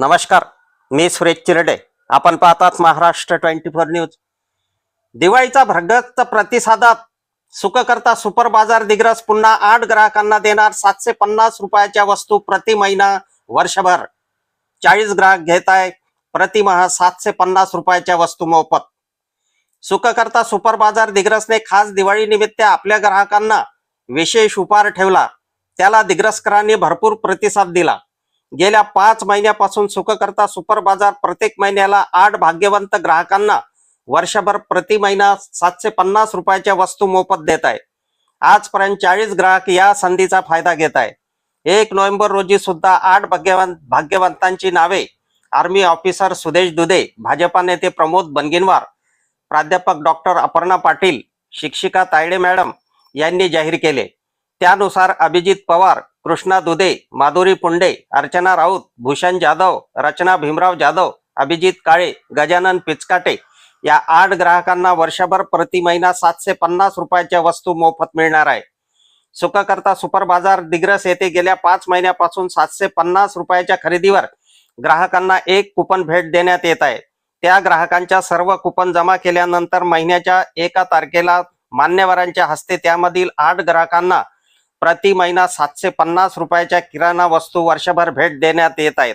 नमस्कार मी सुरेश चिरडे. आपण पाहतात महाराष्ट्र ट्वेंटी फोर न्यूज. दिवाळीचा भरगत प्रतिसादात सुखकर्ता सुपर बाजार दिग्रस पुन्हा आठ ग्राहकांना देणार सातशे पन्नास रुपयाच्या वस्तू प्रति महिना वर्षभर. चाळीस ग्राहक घेत आहे प्रतिमाह सातशे पन्नास रुपयाच्या वस्तू मोफत. सुखकर्ता सुपर बाजार दिग्रसने खास दिवाळी निमित्त आपल्या ग्राहकांना विशेष उपहार ठेवला. त्याला दिग्रसकरांनी भरपूर प्रतिसाद दिला. गेल्या पाच महिन्यापासून सुखकर्ता सुपर बाजार प्रत्येक महिन्याला आठ भाग्यवंत ग्राहकांना वर्षभर प्रति महिना सातशे पन्नास रुपयाच्या वस्तू मोफत देत आहे. आजपर्यंत चाळीस ग्राहक या संधीचा फायदा घेत आहे. एक नोव्हेंबर रोजी सुद्धा आठ भाग्यवंत भाग्यवंतांची नावे आर्मी ऑफिसर सुदेश दुधे भाजपा नेते प्रमोद बनगिनवार प्राध्यापक डॉक्टर अपर्णा पाटील शिक्षिका तायडे मॅडम यांनी जाहीर केले. त्यानुसार अभिजित पवार कृष्णा दुधे माधुरी पुंडे अर्चना राऊत भूषण जाधव रचना भीमराव जाधव अभिजित काळे गजानन पिचकाटे. या आठ ग्राहकांना वर्षभर प्रति महिना सातशे पन्नास रुपयाच्या वस्तू मोफत मिळणार आहे. सुखकर्ता सुपर बाजार दिग्रस येथे गेल्या पाच महिन्यापासून सातशे पन्नास रुपयाच्या खरेदीवर ग्राहकांना एक कुपन भेट देण्यात येत आहे. त्या ग्राहकांच्या सर्व कुपन जमा केल्यानंतर महिन्याच्या एका तारखेला मान्यवरांच्या हस्ते त्यामधील आठ ग्राहकांना प्रति महिना सातशे पन्नास रुपयाच्या किराणा वस्तू वर्षभर भेट देण्यात येत आहेत.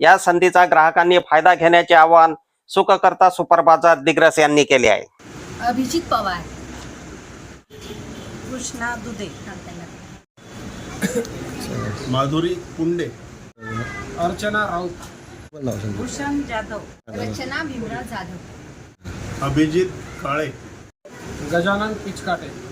या संधीचा ग्राहकांनी फायदा घेण्याचे आवाहन सुखकर्ता सुपर बाजार दिग्रस यांनी केले आहे. अभिजित पवार. कृष्णा दुधे. माधुरी पुंडे अर्चना राऊत. भूषण जाधव. रचना भीमराव जाधव. अभिजित काळे. गजानन पिचकाटे.